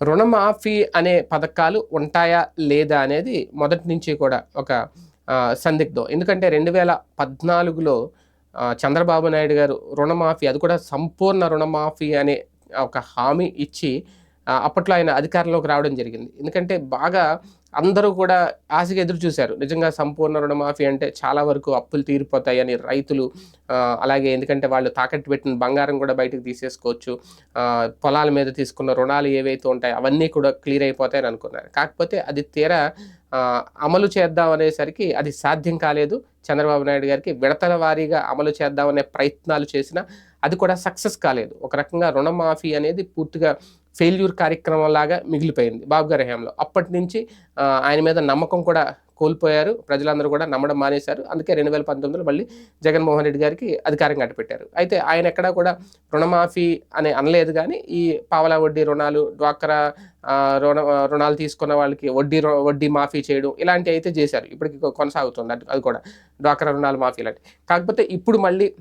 రుణమాఫీ అనే పథకాలు ఉంటాయా లేదా అనేది మొదటి నుంచి కూడా ఒక సందిగ్ధం. ఎందుకంటే రెండు వేల పద్నాలుగులో చంద్రబాబు నాయుడు గారు రుణమాఫీ అది కూడా సంపూర్ణ రుణమాఫీ అనే ఒక హామీ ఇచ్చి అప్పట్లో ఆయన అధికారంలోకి రావడం జరిగింది. ఎందుకంటే బాగా అందరూ కూడా ఆశగా ఎదురు చూశారు. నిజంగా సంపూర్ణ రుణమాఫీ అంటే చాలా వరకు అప్పులు తీరిపోతాయని రైతులు అలాగే ఎందుకంటే వాళ్ళు తాకట్టు పెట్టిన బంగారం కూడా బయటకు తీసేసుకోవచ్చు. పొలాల మీద తీసుకున్న రుణాలు ఏవైతే ఉంటాయో అవన్నీ కూడా క్లియర్ అయిపోతాయని అనుకున్నారు. కాకపోతే అది తీరా అమలు చేద్దాం అనేసరికి అది సాధ్యం కాలేదు. చంద్రబాబు నాయుడు గారికి విడతల వారీగా అమలు చేద్దామనే ప్రయత్నాలు చేసినా అది కూడా సక్సెస్ కాలేదు. ఒక రకంగా రుణమాఫీ అనేది పూర్తిగా ఫెయిల్యూర్ కార్యక్రమం లాగా మిగిలిపోయింది బాబు గారి హయాంలో. అప్పటి నుంచి ఆయన మీద నమ్మకం కూడా కోల్పోయారు. ప్రజలందరూ కూడా నమ్మడం మానేశారు. అందుకే రెండు వేల పంతొమ్మిదిలో మళ్ళీ జగన్మోహన్ రెడ్డి గారికి అధికారం కట్టపెట్టారు అయితే ఆయన ఎక్కడా కూడా రుణమాఫీ అని అనలేదు కానీ ఈ పావలా వడ్డీ రుణాలు డ్వాక్రా రుణ రుణాలు తీసుకున్న వాళ్ళకి వడ్డీ వడ్డీ మాఫీ చేయడం ఇలాంటివి అయితే చేశారు. ఇప్పటికి కొనసాగుతుంది. అది- కూడా డ్వాక్రా రుణాలు మాఫీ ఇలాంటివి కాకపోతే ఇప్పుడు మళ్ళీ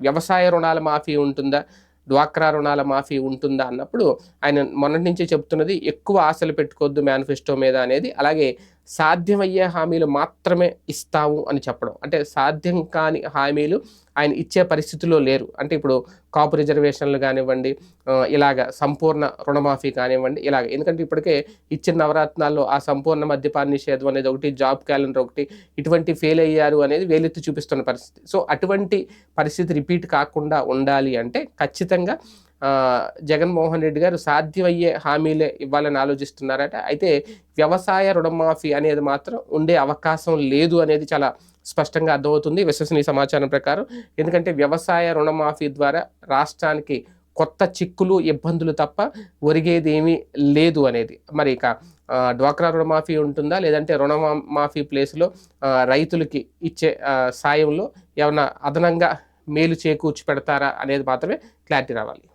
వ్యవసాయ రుణాల మాఫీ ఉంటుందా? డ్వాక్రా రుణాల మాఫీ ఉంటుందా అన్నప్పుడు ఆయన మొన్నటి నుంచే చెప్తున్నది ఎక్కువ ఆశలు పెట్టుకోవద్దు మేనిఫెస్టో మీద అనేది. అలాగే సాధ్యమయ్యే హామీలు మాత్రమే ఇస్తాము అని చెప్పడం. అంటే సాధ్యం కాని హామీలు ఆయన ఇచ్చే పరిస్థితిలో లేరు. అంటే ఇప్పుడు కాపు రిజర్వేషన్లు కానివ్వండి ఇలాగ సంపూర్ణ రుణమాఫీ కానివ్వండి ఇలాగ. ఎందుకంటే ఇప్పటికే ఇచ్చిన నవరత్నాల్లో ఆ సంపూర్ణ మద్యపాన నిషేధం అనేది ఒకటి జాబ్ క్యాలెండర్ ఒకటి ఇటువంటి ఫెయిల్ అయ్యారు అనేది వేలెత్తి చూపిస్తున్న పరిస్థితి. సో అటువంటి పరిస్థితి రిపీట్ కాకుండా ఉండాలి అంటే ఖచ్చితంగా జగన్మోహన్ రెడ్డి గారు సాధ్యమయ్యే హామీలే ఇవ్వాలని ఆలోచిస్తున్నారట. అయితే వ్యవసాయ రుణమాఫీ అనేది మాత్రం ఉండే అవకాశం లేదు అనేది చాలా స్పష్టంగా అర్థమవుతుంది విశ్వసనీయ సమాచారం ప్రకారం. ఎందుకంటే వ్యవసాయ రుణమాఫీ ద్వారా రాష్ట్రానికి కొత్త చిక్కులు ఇబ్బందులు తప్ప ఒరిగేది ఏమీ లేదు అనేది. మరి ఇక డ్వాక్రా రుణమాఫీ ఉంటుందా? లేదంటే రుణమాఫీ ప్లేస్లో రైతులకి ఇచ్చే సాయంలో ఏమైనా అదనంగా మేలు చేకూర్చి పెడతారా అనేది మాత్రమే క్లారిటీ రావాలి.